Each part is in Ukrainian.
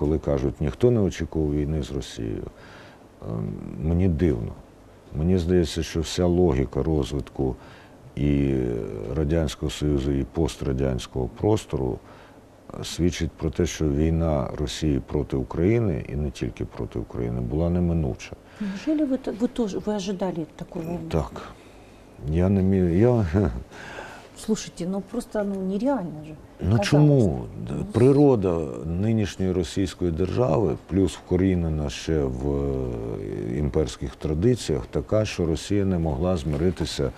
коли кажуть, ніхто не очікував війни з Росією, ем, мені дивно. Мені здається, що вся логіка розвитку і Радянського Союзу, і пострадянського простору е, свідчить про те, що війна Росії проти України і не тільки проти України була неминуча. Неужели вы, т- вы тоже вы ожидали такого? Так. Я не міг. Я... Слушайте, ну просто ну, нереально же. Ну казалось. чому? Природа нинішньої російської держави, плюс вкорінена ще в е, імперських традиціях, така, що Росія не могла змиритися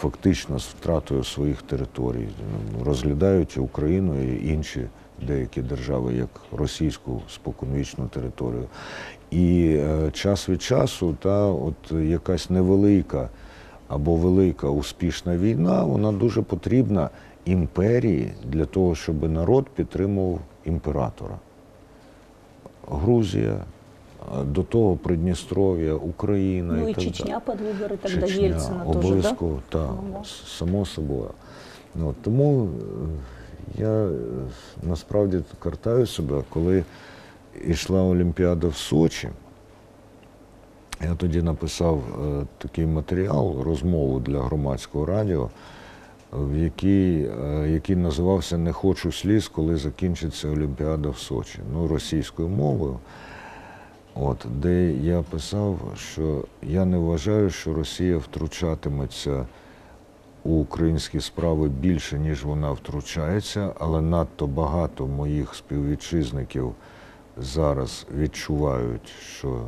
фактично з втратою своїх територій. Ну, Розглядають Україну і інші деякі держави як російську споконвічну територію. І е, час від часу та от якась невелика або велика успішна війна, вона дуже потрібна імперії для того, щоб народ підтримував імператора. Грузія, до того Придністров'я, Україна Ну і и так Чечня далі. под выборы тогда Чечня, тоже, да? обов'язково, так, Ну, да. само собою. Ну, тому е, я е, насправді картаю себе, коли йшла Олімпіада в Сочі. Я тоді написав е, такий матеріал, розмову для громадського радіо, в якій, е, який називався Не хочу сліз, коли закінчиться Олімпіада в Сочі. Ну, російською мовою. От, де я писав, що я не вважаю, що Росія втручатиметься у українські справи більше, ніж вона втручається, але надто багато моїх співвітчизників зараз відчувають, що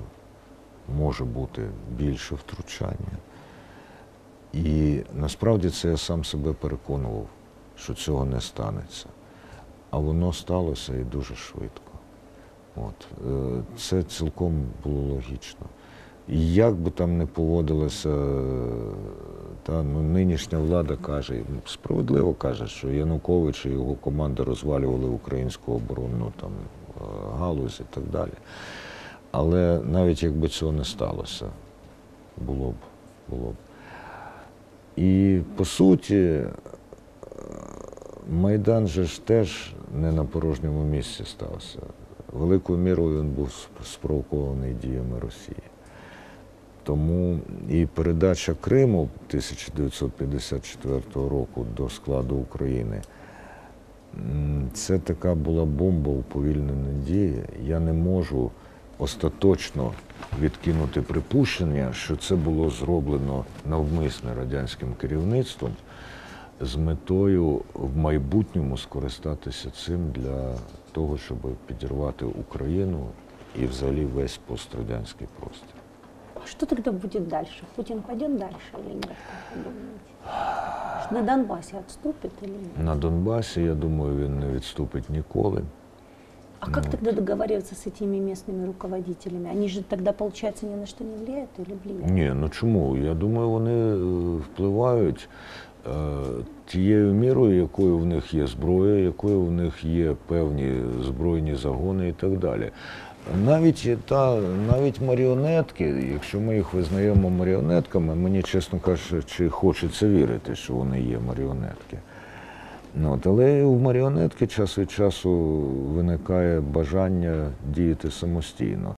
може бути більше втручання. І насправді це я сам себе переконував, що цього не станеться. А воно сталося і дуже швидко. От. е, Це цілком було логічно. І як би там не поводилася, та ну, нинішня влада каже, справедливо каже, що Янукович і його команда розвалювали українську оборонну там, е, галузь і так далі. Але навіть якби цього не сталося, було б, було б. І по суті, Майдан же ж теж не на порожньому місці стався. Великою мірою він був спровокований діями Росії. Тому і передача Криму 1954 року до складу України це така була бомба уповільненої дії. Я не можу остаточно відкинути припущення, що це було зроблено навмисне радянським керівництвом з метою в майбутньому скористатися цим для того, щоб підірвати Україну і взагалі весь пострадянський простір. А дальше? Путин пойдет дальше или нет, как вы думаете? На Донбассе отступит или нет? На Донбасі, я думаю, він не відступить ніколи. А как тогда договариваться с этими местными руководителями? Они же тогда, получается, ни на что не влияют или влияют? Ні, ну чому? Я думаю, вони е, впливають е, тією мірою, якою в них є зброя, якою в них є певні збройні загони і так далі. Навіть та навіть маріонетки, якщо ми їх визнаємо маріонетками, мені, чесно кажучи, хочеться вірити, що вони є маріонетки. Ну, от, але у маріонетки час від часу виникає бажання діяти самостійно.